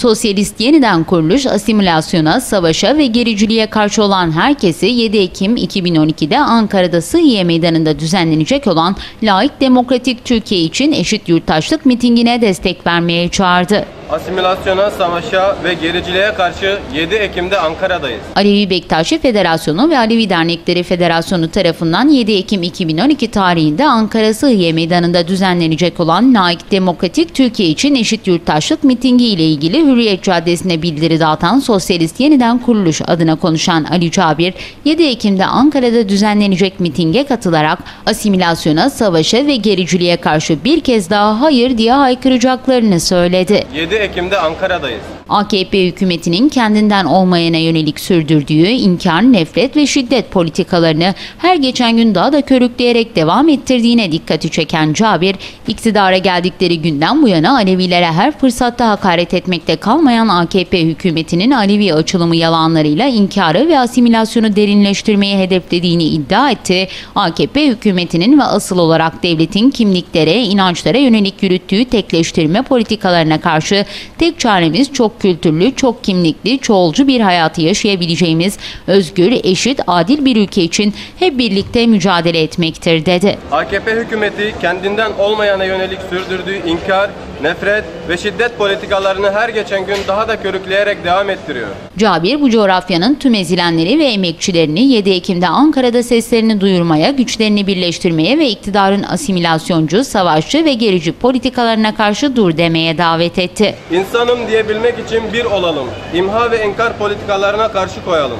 Sosyalist yeniden kuruluş, asimilasyona, savaşa ve gericiliğe karşı olan herkesi 7 Ekim 2012'de Ankara'da Sıhhiye Meydanı'nda düzenlenecek olan Laik Demokratik Türkiye için eşit yurttaşlık mitingine destek vermeye çağırdı. Asimilasyona, savaşa ve gericiliğe karşı 7 Ekim'de Ankara'dayız. Alevi Bektaşi Federasyonu ve Alevi Dernekleri Federasyonu tarafından 7 Ekim 2012 tarihinde Ankara Sıhhiye Meydanı'nda düzenlenecek olan Laik Demokratik Türkiye için eşit yurttaşlık mitingi ile ilgili Hürriyet Caddesi'ne bildiri dağıtan Sosyalist Yeniden Kuruluş adına konuşan Ali Cabir, 7 Ekim'de Ankara'da düzenlenecek mitinge katılarak asimilasyona, savaşa ve gericiliğe karşı bir kez daha hayır diye haykıracaklarını söyledi. 7 Ekim'de Ankara'dayız. AKP hükümetinin kendinden olmayana yönelik sürdürdüğü inkar, nefret ve şiddet politikalarını her geçen gün daha da körükleyerek devam ettirdiğine dikkati çeken Cabir, iktidara geldikleri günden bu yana Alevilere her fırsatta hakaret etmekte kalmayan AKP hükümetinin Alevi açılımı yalanlarıyla inkarı ve asimilasyonu derinleştirmeyi hedeflediğini iddia etti. AKP hükümetinin ve asıl olarak devletin kimliklere, inançlara yönelik yürüttüğü tekleştirme politikalarına karşı tek çaremiz çok kültürlü, çok kimlikli, çoğulcu bir hayatı yaşayabileceğimiz özgür, eşit, adil bir ülke için hep birlikte mücadele etmektir dedi. AKP hükümeti kendinden olmayana yönelik sürdürdüğü inkar, nefret ve şiddet politikalarını her geçen gün daha da körükleyerek devam ettiriyor. Cabir bu coğrafyanın tüm ezilenleri ve emekçilerini 7 Ekim'de Ankara'da seslerini duyurmaya, güçlerini birleştirmeye ve iktidarın asimilasyoncu, savaşçı ve gerici politikalarına karşı dur demeye davet etti. İnsanım diyebilmek için bir olalım. İmha ve inkar politikalarına karşı koyalım.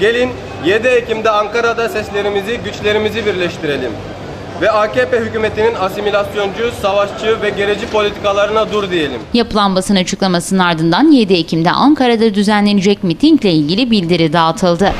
Gelin 7 Ekim'de Ankara'da seslerimizi, güçlerimizi birleştirelim. Ve AKP hükümetinin asimilasyoncu, savaşçı ve gerici politikalarına dur diyelim. Yapılan basın açıklamasının ardından 7 Ekim'de Ankara'da düzenlenecek mitingle ilgili bildiri dağıtıldı.